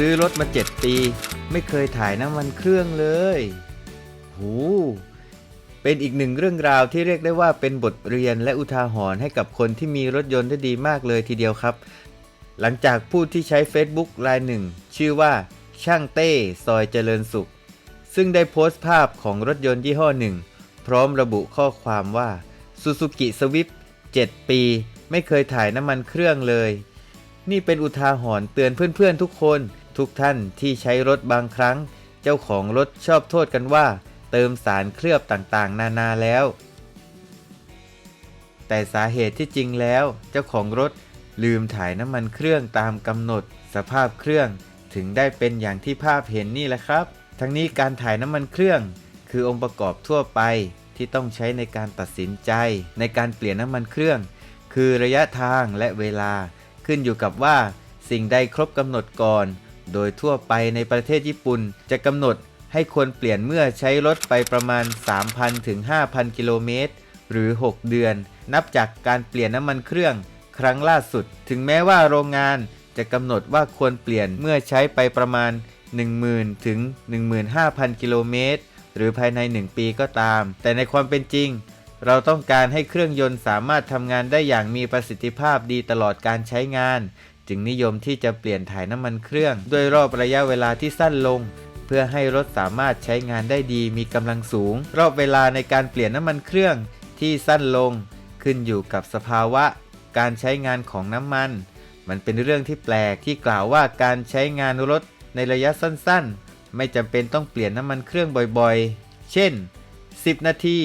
ซื้อรถมา7ปี ไม่เคยถ่ายน้ำมันเครื่องเลย หู เป็นอีกหนึ่งเรื่องราวที่เรียกได้ว่าเป็นบทเรียนและอุทาหรณ์ให้กับคนที่มีรถยนต์ได้ดีมากเลยทีเดียวครับ หลังจากผู้ที่ใช้ Facebook รายหนึ่ง ชื่อว่า ช่างเต้ ซอยเจริญสุข ซึ่งได้โพสต์ภาพของรถยนต์ยี่ห้อหนึ่ง พร้อมระบุข้อความว่า Suzuki Swift 7 ปี ไม่เคยถ่ายน้ำมันเครื่องเลยนี่เป็นอุทาหรณ์เตือนเพื่อนๆทุกคน ทุกท่านที่ใช้รถบางครั้ง เจ้าของรถชอบโทษกันว่า เติมสารเคลือบต่างๆ นานาแล้ว แต่สาเหตุที่จริงแล้ว เจ้าของรถลืมถ่ายน้ำมันเครื่องตามกำหนด สภาพเครื่องถึงได้เป็นอย่างที่ภาพเห็นนี่แหละครับ ทั้งนี้การถ่ายน้ำมันเครื่อง คือองค์ประกอบทั่วไปที่ต้องใช้ในการตัดสินใจ ในการเปลี่ยนน้ำมันเครื่อง คือระยะทางและเวลา ขึ้นอยู่กับว่า สิ่งใดครบกำหนดก่อน โดยทั่วไปในประเทศญี่ปุ่นจะกำหนดให้ควรเปลี่ยนเมื่อใช้รถไปประมาณ 3,000 ถึง 5,000 กิโลเมตร หรือ 6 เดือน นับจากการเปลี่ยนน้ำมันเครื่อง ครั้งล่าสุด ถึงแม้ว่าโรงงานจะกำหนดว่าควรเปลี่ยนเมื่อใช้ไปประมาณ 10,000 ถึง 15,000 กิโลเมตร หรือภายใน 1 ปีก็ตาม แต่ในความเป็นจริง เราต้องการให้เครื่องยนต์สามารถทำงานได้อย่างมีประสิทธิภาพดีตลอดการใช้งาน จึงนิยมที่จะเปลี่ยนถ่ายน้ำมันเครื่อง ด้วยรอบระยะเวลาที่สั้นลง เพื่อให้รถสามารถใช้งานได้ดีมีกำลังสูง รอบเวลาในการเปลี่ยนน้ำมันเครื่องที่สั้นลง ขึ้นอยู่กับสภาวะ การใช้งานของน้ำมัน มันเป็นเรื่องที่แปลกที่กล่าวว่าการใช้งานรถในระยะสั้นๆ ไม่จำเป็นต้องเปลี่ยนน้ำมันเครื่องบ่อยๆ เช่น 10 นาที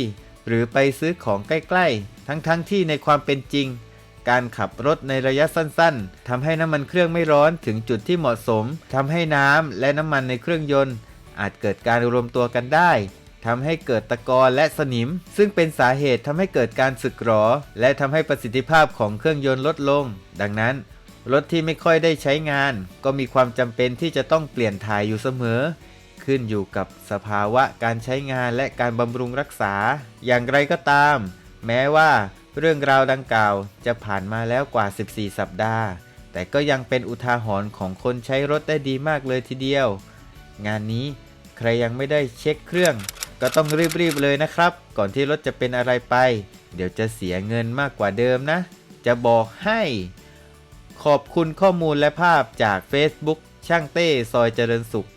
หรือไปซื้อของใกล้ๆ ทั้งๆทที่ในความเป็นจริง การขับรถในระยะสั้นๆทำให้น้ำมันเครื่องไม่ร้อนถึงจุดที่เหมาะสมทำให้น้ำและน้ำมันในเครื่องยนต์ อาจเกิดการรวมตัวกันได้ทำให้เกิดตะกอนและสนิม ซึ่งเป็นสาเหตุทำให้เกิดการสึกหรอ และทำให้ประสิทธิภาพของเครื่องยนต์ลดลง ดังนั้น รถที่ไม่ค่อยได้ใช้งาน ก็มีความจำเป็นที่จะต้องเปลี่ยนถ่ายอยู่เสมอ ขึ้นอยู่กับสภาวะการใช้งานและการบำรุงรักษา อย่างไรก็ตาม แม้ว่า เรื่องราวดังกล่าวจะผ่านมาแล้วกว่า 14 สัปดาห์ แต่ก็ยังเป็นอุทาหรณ์ของคนใช้รถได้ดีมากเลยทีเดียว งานนี้ใครยังไม่ได้เช็คเครื่อง ก็ต้องรีบๆเลยนะครับ ก่อนที่รถจะเป็นอะไรไป เดี๋ยวจะเสียเงินมากกว่าเดิมนะ จะบอกให้ ขอบคุณข้อมูลและภาพจาก Facebook ช่างเต้ซอยเจริญสุข